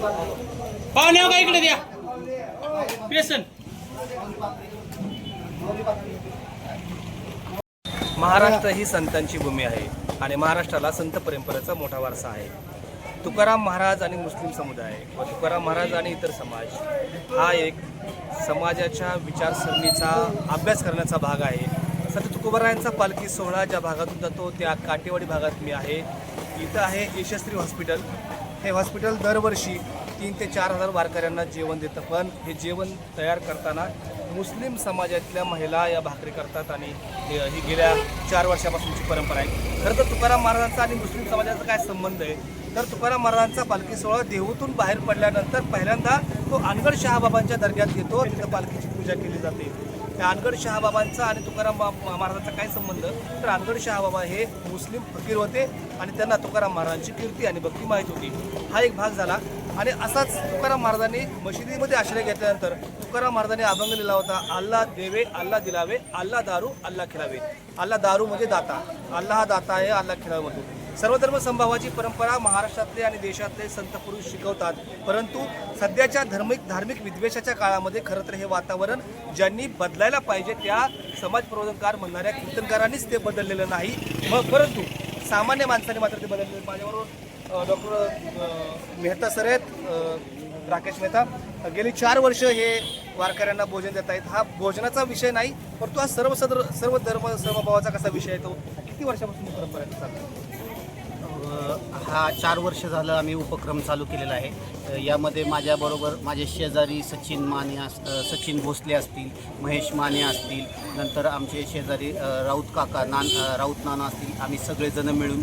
पाहुणे का इकडे द्या? पेसन महाराष्ट्र ही संतांची भूमी आहे आणि महाराष्ट्राला संत परंपरेचा मोठा वारसा आहे. तुकाराम महाराज आणि मुस्लिम समुदाय व तुकाराम महाराज आणि इतर समाज हा एक समाजाच्या विचारसरणीचा अभ्यास करण्याचा भाग आहे. संत तुकोबारायांचा पालखी सोहळा ज्या भागातून जातो त्या काटेवाडी भागात मी आहे. इथं आहे यशस्वी हॉस्पिटल. हे हॉस्पिटल दरवर्षी तीन ते चार हजार वारकऱ्यांना जेवण देतं. पण हे जेवण तयार करताना मुस्लिम समाजातल्या महिला या भाकरी करतात आणि हे- ही गेल्या चार वर्षापासूनची परंपरा आहे. खरं तर तुकाराम महाराजांचा आणि मुस्लिम समाजाचा काय संबंध आहे? तर तुकाराम महाराजांचा पालखी सोहळा देहूतून बाहेर पडल्यानंतर पहिल्यांदा तो अनगड शहाबाबांच्या दर्ग्यात येतो. तिथं पालखीची पूजा केली जाते. रानगड शहाबाबांचा आणि तुकाराम महाराजांचा काय संबंध? तर रानगड शहाबाबा हे मुस्लिम फकीर होते आणि त्यांना तुकाराम महाराजांची कीर्ती आणि भक्ती माहीत होती. हा एक भाग झाला. आणि असाच तुकाराम महाराजांनी मशिदीमध्ये आश्रय घेतल्यानंतर तुकाराम महाराजांनी अभंग लिहिला होता अल्ला देवे अल्ला दिलावे अल्ला दारू अल्ला खिलावे. अल्ला दारू म्हणजे दाता. अल्ला हा दाता आहे अल्ला खिलावे म्हणतो. सर्वधर्म संभावाची परंपरा महाराष्ट्रातले आणि देशातले संत पुरुष शिकवतात. परंतु सध्याच्या धार्मिक धार्मिक विद्वेषाच्या काळामध्ये खरं तर हे वातावरण ज्यांनी बदलायला पाहिजे त्या समाज प्रबोधनकार म्हणणाऱ्या कीर्तनकारांनीच ते बदललेलं नाही. मग परंतु सामान्य माणसाने मात्र ते बदललेलं माझ्याबरोबर डॉक्टर मेहता सर आहेत राकेश मेहता. गेली चार वर्ष हे वारकऱ्यांना भोजन देत आहेत. हा भोजनाचा विषय नाही परंतु हा सर्व सदर सर्व धर्म समभावाचा कसा विषय आहे तो? किती वर्षापासून परंपरा आहे हा चार वर्ष झालं आम्ही उपक्रम चालू केलेला आहे. यामध्ये माझ्याबरोबर माझे शेजारी सचिन माने अस सचिन भोसले असतील महेश माने असतील नंतर आमचे शेजारी राऊत काका नान राऊत नाना असतील आम्ही सगळेजण मिळून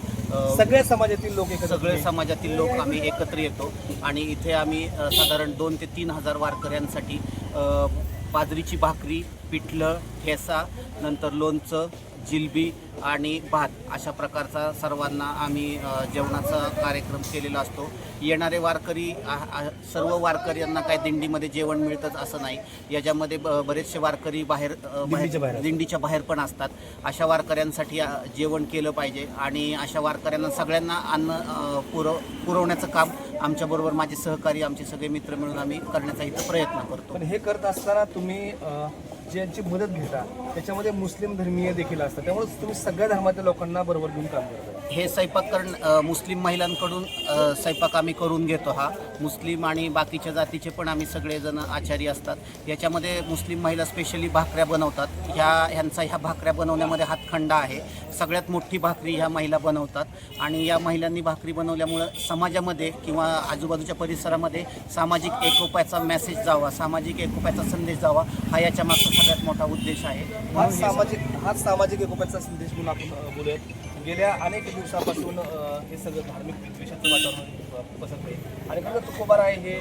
सगळ्या समाजातील लोक सगळे समाजातील लोक आम्ही एकत्र येतो. आणि इथे आम्ही साधारण दोन ते तीन हजार वारकऱ्यांसाठी बाजरीची भाकरी पिठलं ठेसा नंतर लोणचं जिलबी आणि भात अशा प्रकारचा सर्वांना आम्ही जेवणाचा कार्यक्रम केलेला असतो. येणारे वारकरी सर्व वारकऱ्यांना काय दिंडीमध्ये जेवण मिळतंच असं नाही. याच्यामध्ये ब- बरेचसे वारकरी बाहेर दिंडीच्या बाहेर असतात. दिंडीच्या बाहेर पण असतात. अशा वारकऱ्यांसाठी जेवण केलं पाहिजे आणि अशा वारकऱ्यांना सगळ्यांना अन्न पुरव पुरवण्याचं काम आमच्याबरोबर माझे सहकारी आमचे सगळे मित्र मिळून आम्ही करण्याचा इथं प्रयत्न करतो. पण हे करत असताना तुम्ही ज्यांची मदत घेता त्याच्यामध्ये मुस्लिम धर्मीय देखील असतात. त्यामुळे तुम्ही सगळ्या धर्माच्या लोकांना बरोबर घेऊन काम करता. हे स्वयंपाक करण मुस्लिम महिलांकडून स्वयंपाक आम्ही करून घेतो हा. मुस्लिम आणि बाकीच्या जातीचे पण आम्ही सगळेजण आचारी असतात. याच्यामध्ये मुस्लिम महिला स्पेशली भाकऱ्या बनवतात. ह्या ह्यांचा ह्या भाकऱ्या बनवण्यामध्ये हातखंडा आहे. सगळ्यात मोठी भाकरी ह्या महिला बनवतात. आणि या महिलांनी भाकरी बनवल्यामुळं समाजामध्ये किंवा आजूबाजूच्या परिसरामध्ये सामाजिक एकोप्याचा मेसेज जावा सामाजिक एकोप्याचा संदेश जावा हा याच्या मागचा सगळ्यात मोठा उद्देश आहे. हा हे सामाजिक हाच सामाजिक एकोप्याचा संदेश म्हणून आपण बोलूयात. गेल्या अनेक दिवसापासून हे सगळं धार्मिक विद्वेषाचं वातावरण पसरत आहे. आणि खरं तुकोबार आहे हे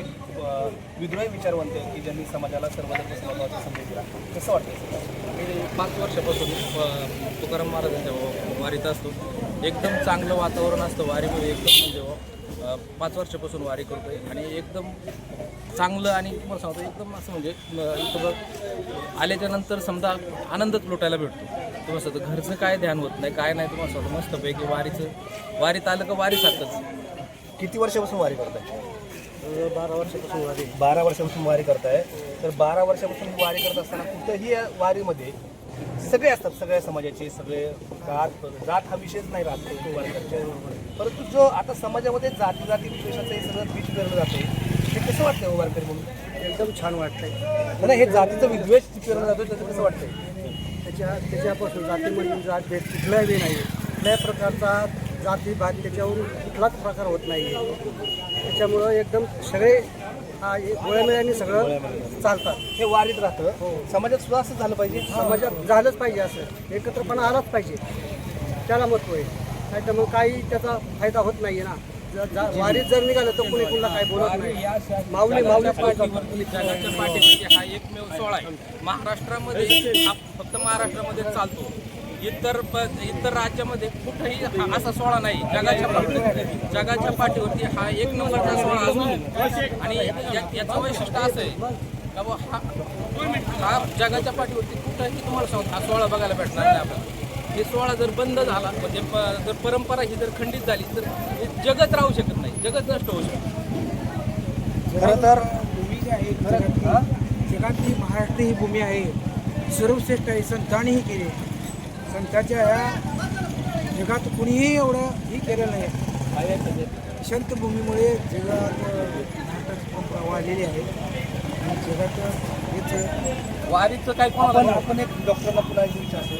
विद्रोही विचारवंत आहे की ज्यांनी समाजाला सर्वधर्म समभावाचा संदेश दिला. कसं वाटतं हे? मी पाच वर्षापासून तुकाराम महाराजांच्या वारीत असतो. एकदम चांगलं वातावरण असतं वारीमध्ये एकदम म्हणजे पाच वर्षापासून वारी करतोय आणि एकदम चांगलं आणि तुम्हाला सांगतो एकदम असं म्हणजे इथं बघ आल्याच्यानंतर समजा आनंदच लुटायला भेटतो. तुम्हाला सांगतो घरचं काय ध्यान होत नाही काय नाही तुम्हाला सांगतो मस्तपैकी वारीचं वारीत आलं का वारी सारखंच किती वर्षापासून वारी करताय? बारा वर्षापासून वारी. बारा वर्षापासून वारी करताय. तर बारा वर्षापासून वारी करत असताना कुठंही वारीमध्ये सगळे असतात सगळ्या समाजाचे सगळे जात जात हा विषयच नाही राहत तो. परंतु जो आता समाजामध्ये जाती जाती विशेषाचं हे सगळं बीज पेरलं जाते ते कसं वाटतंय हो वारकरी म्हणून? एकदम छान वाटतंय. नाही हे जातीचं विद्वेष पेरलं जातो त्याचं कसं वाटतंय? त्याच्या त्याच्यापासून जातीमधील जात भेद कुठलाही नाही कुठल्याही प्रकारचा जाती भात त्याच्यावरून कुठलाच प्रकार होत नाही त्याच्यामुळं एकदम सगळे हा गोळ्यामेळ्याने सगळं चालतात. हे वारीत राहतं. समाजात सुद्धा असं झालं पाहिजे. समाजात झालंच पाहिजे असं. एकत्रपणा आलाच पाहिजे. त्याला महत्त्व आहे. नाही तर मग काही त्याचा फायदा होत नाही ना. वारीत जर निघालं तर कुणी कुणाला काही बोलत नाही. माऊली माऊली पाठीवरती हा एकमेव सोहळा आहे. महाराष्ट्रामध्ये हा फक्त महाराष्ट्रामध्ये चालतो. इतर प इतर राज्यामध्ये कुठेही असा सोहळा नाही. जगाच्या पाठीवरती जगाच्या पाठीवरती हा एक नंबरचा सोहळा असतो आणि याचं वैशिष्ट्य असं आहे का बुवा हा हा जगाच्या पाठीवरती कुठंही तुम्हाला सांगतो हा सोहळा बघायला भेटणार नाही आपल्याला. हे सोहळा जर बंद झाला म्हणजे जर परंपरा ही जर खंडित झाली तर हे जगत राहू शकत नाही. जगत नष्ट होऊ शकत खरं तर भूमी जी आहे जगातली महाराष्ट्र ही भूमी आहे. सर्वश्रेष्ठ आहे संतांनीही केली संतांच्या ह्या जगात कुणीही एवढं ही केलं नाही. संत भूमीमुळे जगात परंपरा वाढलेली आहे आणि जगात हेच वारीचं काय आपण आपण एक डॉक्टरला पुन्हा विचारतो.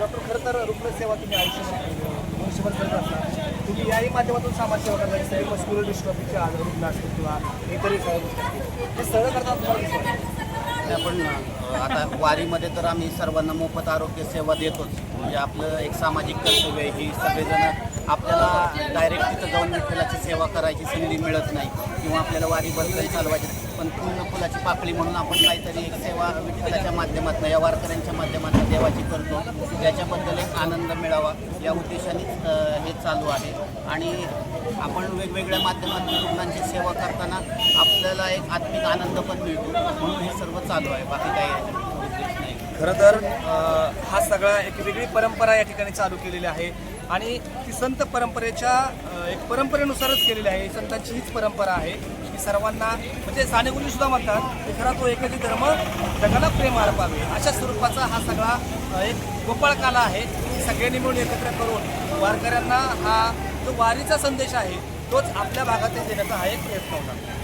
डॉक्टर खरं तर रुग्णसेवा तुम्ही आयुष्यभर वर्षभर करत असता. तुम्ही याही माध्यमातून समाजसेवा करता जसं मस्क्युलर डिस्ट्रॉफीचे आजार रुग्ण असतील किंवा इतरही असतील ते सगळं करतात तुम्हाला कसं आपण आता वारीमध्ये तर आम्ही सर्वांना मोफत आरोग्य सेवा देतोच. म्हणजे आपलं एक सामाजिक कर्तव्य आहे ही सगळेजण आपल्याला डायरेक्ट तिथं जाऊन विठ्ठलाची सेवा करायची संधी मिळत नाही किंवा आपल्याला वारी बदल चालवायची पण पूर्ण फुलाची पाकळी म्हणून आपण काहीतरी एक सेवा विठ्ठलाच्या माध्यमातून या वारकऱ्यांच्या माध्यमातून देवाची करतो. त्याच्याबद्दल एक आनंद मिळावा या उद्देशानेच हे चालू आहे. आणि आपण वेगवेगळ्या माध्यमातून रुग्णांची सेवा करताना आपल्याला एक आत्मिक आनंद पण मिळतो. म्हणून हे सर्व चालू आहे. बाकी काही खरं तर हा सगळा एक वेगळी परंपरा या ठिकाणी चालू केलेली आहे. आणि ती संत परंपरेच्या एक परंपरेनुसारच केलेली आहे. संतांची हीच परंपरा आहे. की सर्वांना म्हणजे सानेगुली सुद्धा म्हणतात की खरा तो एकच धर्म जगाला प्रेम अर्पावे अशा स्वरूपाचा हा सगळा एक गोपाळकाला आहे. की सगळ्यांनी मिळून एकत्र करून वारकऱ्यांना हा जो वारीचा संदेश आहे तोच आपल्या भागातही देण्याचा हा एक प्रयत्न होता